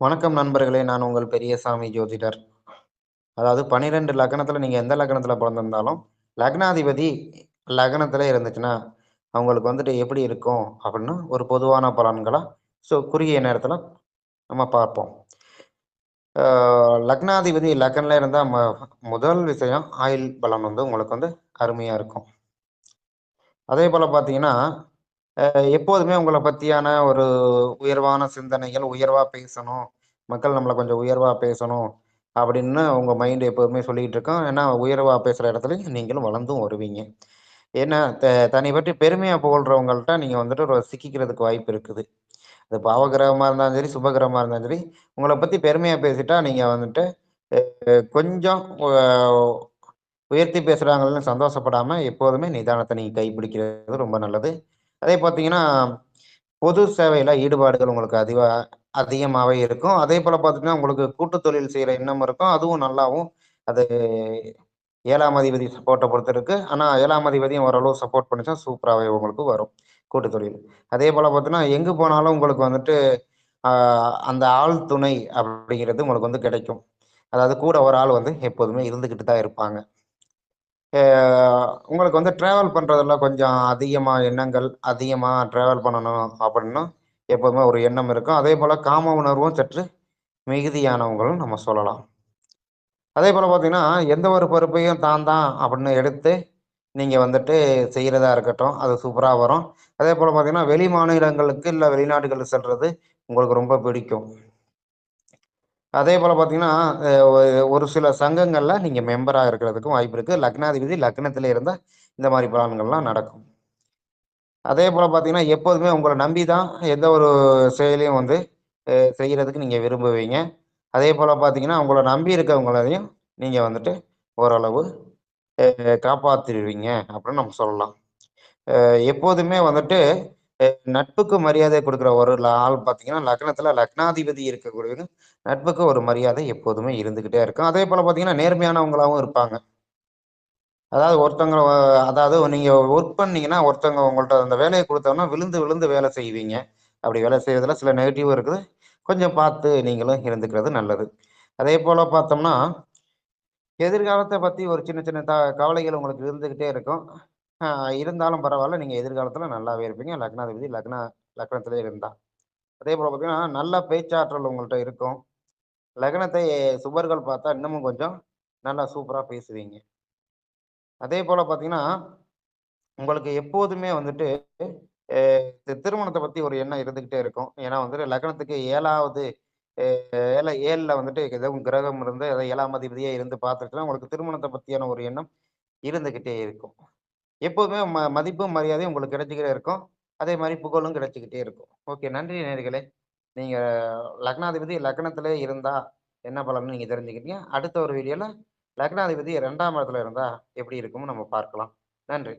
வணக்கம் நண்பர்களே! நான் உங்கள் பெரியசாமி ஜோதிடர். அதாவது 12 லக்னத்தில நீங்க எந்த லக்னத்தில பிறந்திருந்தாலும் லக்னாதிபதி லக்னத்திலே இருந்துச்சுன்னா, அவங்களுக்கு வந்துட்டு எப்படி இருக்கும்? அப்படின்னு ஒரு பொதுவான பலன்களா, ஸோ குறுகிய நேரத்தில் நம்ம பார்ப்போம். லக்னாதிபதி லக்னில் இருந்தால் ம முதல் விஷயம் ஆயுள் பலன் வந்து உங்களுக்கு வந்து அருமையாக இருக்கும். அதே போல் பார்த்தீங்கன்னா, எப்போதுமே உங்களை பத்தியான ஒரு உயர்வான சிந்தனைகள், உயர்வா பேசணும், மக்கள் நம்மளை கொஞ்சம் உயர்வா பேசணும், அப்படின்னு உங்க மைண்ட் எப்போதுமே சொல்லிக்கிட்டு இருக்கோம் ஏன்னா, உயர்வா பேசுற இடத்துலையும் நீங்களும் வளர்ந்தும் வருவீங்க. ஏன்னா, த தன்னை பற்றி பெருமையா புகழ்றவங்கள்ட்ட நீங்க வந்துட்டு ஒரு சிக்கிக்கிறதுக்கு வாய்ப்பு இருக்குது. அது பாவகிரகமா இருந்தாலும் சரி, சுபகிரகமா இருந்தாலும் சரி, உங்களை பத்தி பெருமையா பேசிட்டா நீங்க வந்துட்டு கொஞ்சம் உயர்த்தி பேசுறாங்கன்னு சந்தோஷப்படாம, எப்போதுமே நிதானத்தை நீங்க கைப்பிடிக்கிறது ரொம்ப நல்லது. அதே பார்த்தீங்கன்னா, பொது சேவையில ஈடுபாடுகள் உங்களுக்கு அதிக அதிகமாகவே இருக்கும். அதே போல் பார்த்தீங்கன்னா, உங்களுக்கு கூட்டு தொழில் செய்கிற எண்ணம் இருக்கும். அதுவும் நல்லாவும் அது ஏழாம் அதிபதி சப்போர்ட்டை பொறுத்திருக்கு ஆனால் ஏழாம் அதிபதியும் ஓரளவு சப்போர்ட் பண்ணிச்சா சூப்பராகவே உங்களுக்கு வரும். கூட்டு தொழில். அதே போல் பார்த்தீங்கன்னா, எங்கு போனாலும் உங்களுக்கு வந்துட்டு அந்த ஆள் துணை அப்படிங்கிறது உங்களுக்கு வந்து கிடைக்கும். அதாவது கூட ஒரு ஆள் வந்து எப்போதுமே இருந்துக்கிட்டு தான் இருப்பாங்க. உங்களுக்கு வந்து ட்ராவல் பண்ணுறதுல கொஞ்சம் அதிகமாக எண்ணங்கள், அதிகமாக ட்ராவல் பண்ணணும் அப்படின்னு எப்போதுமே ஒரு எண்ணம் இருக்கும். அதே போல் காம உணர்வும் சற்று மிகுதியானவங்களும் நம்ம சொல்லலாம். அதே போல் பார்த்தீங்கன்னா, எந்த ஒரு பொறுப்பையும் தான் தான் அப்படின்னு எடுத்து நீங்கள் வந்துட்டு செய்கிறதா இருக்கட்டும், அது சூப்பராக வரும். அதே போல் பார்த்தீங்கன்னா, வெளி மாநிலங்களுக்கு இல்லை வெளிநாடுகளுக்கு செல்வது உங்களுக்கு ரொம்ப பிடிக்கும். அதேபோல பார்த்தீங்கன்னா, ஒரு சில சங்கங்களில் நீங்கள் மெம்பராக இருக்கிறதுக்கும் வாய்ப்பு இருக்குது லக்னாதிபதி லக்னத்தில் இருந்தால் இந்த மாதிரி பலன்கள்லாம் நடக்கும். அதே போல் பார்த்தீங்கன்னா, எப்போதுமே உங்களை நம்பி தான் எந்த ஒரு செயலையும் வந்து செய்கிறதுக்கு நீங்கள் விரும்புவீங்க அதே போல் பார்த்தீங்கன்னா, உங்களை நம்பி இருக்கவங்களையும் நீங்கள் வந்துட்டு ஓரளவு காப்பாற்றிடுவீங்க அப்படின்னு நம்ம சொல்லலாம். எப்போதுமே வந்துட்டு நட்புக்கு மரியாதை கொடுக்குற ஒரு ஆள் பார்த்தீங்கன்னா, லக்னத்தில் லக்னாதிபதி இருக்கக்கூடியவங்க, நட்புக்கு ஒரு மரியாதை எப்போதுமே இருந்துகிட்டே இருக்கும். அதே போல் பார்த்தீங்கன்னா, நேர்மையானவங்களாவும் இருப்பாங்க. அதாவது ஒருத்தவங்க அதாவது நீங்க ஒர்க் பண்ணீங்கன்னா, ஒருத்தவங்க உங்கள்ட்ட அந்த வேலையை கொடுத்தோம்னா விழுந்து விழுந்து வேலை செய்வீங்க. அப்படி வேலை செய்வதில் சில நெகட்டிவ் இருக்குது. கொஞ்சம் பார்த்து நீங்களும் இருந்துக்கிறது நல்லது. அதே போல் பார்த்தோம்னா, எதிர்காலத்தை பற்றி ஒரு சின்ன சின்ன த கவலைகள் உங்களுக்கு இருந்துக்கிட்டே இருக்கும். இருந்தாலும் பரவாயில்ல நீங்கள் எதிர்காலத்தில் நல்லாவே இருப்பீங்க. லக்னாதிபதி லக்னா லக்னத்திலே இருந்தா. அதேபோல பார்த்தீங்கன்னா, நல்ல பேச்சாற்றல் உங்கள்கிட்ட இருக்கும். லக்னத்தை சுபர்கள் பார்த்தா இன்னமும் கொஞ்சம் நல்லா சூப்பராக பேசுவீங்க. அதே போல் பார்த்தீங்கன்னா, உங்களுக்கு எப்போதுமே வந்துட்டு திருமணத்தை பற்றி ஒரு எண்ணம் இருந்துக்கிட்டே இருக்கும். ஏன்னா வந்துட்டு லக்னத்துக்கு ஏழாவது ஏழை ஏழில் வந்துட்டு எதுவும் கிரகம் இருந்து, அதாவது 7ஆம் அதிபதியே இருந்து பார்த்துட்டுனா உங்களுக்கு திருமணத்தை பற்றியான ஒரு எண்ணம் இருந்துக்கிட்டே இருக்கும். எப்போதுமே ம மதிப்பும், மரியாதையும் உங்களுக்கு கிடைச்சிக்கிட்டே இருக்கும். அதே மாதிரி புகழும் கிடைச்சிக்கிட்டே இருக்கும். ஓகே. நன்றி நேர்களே நீங்கள் லக்னாதிபதி லக்னத்தில் இருந்தால் என்ன பலன்னு நீங்கள் தெரிஞ்சுக்கிட்டீங்க. அடுத்த ஒரு வீடியோவில் லக்னாதிபதி ரெண்டாம் இடத்துல இருந்தால் எப்படி இருக்கும்னு நம்ம பார்க்கலாம். நன்றி.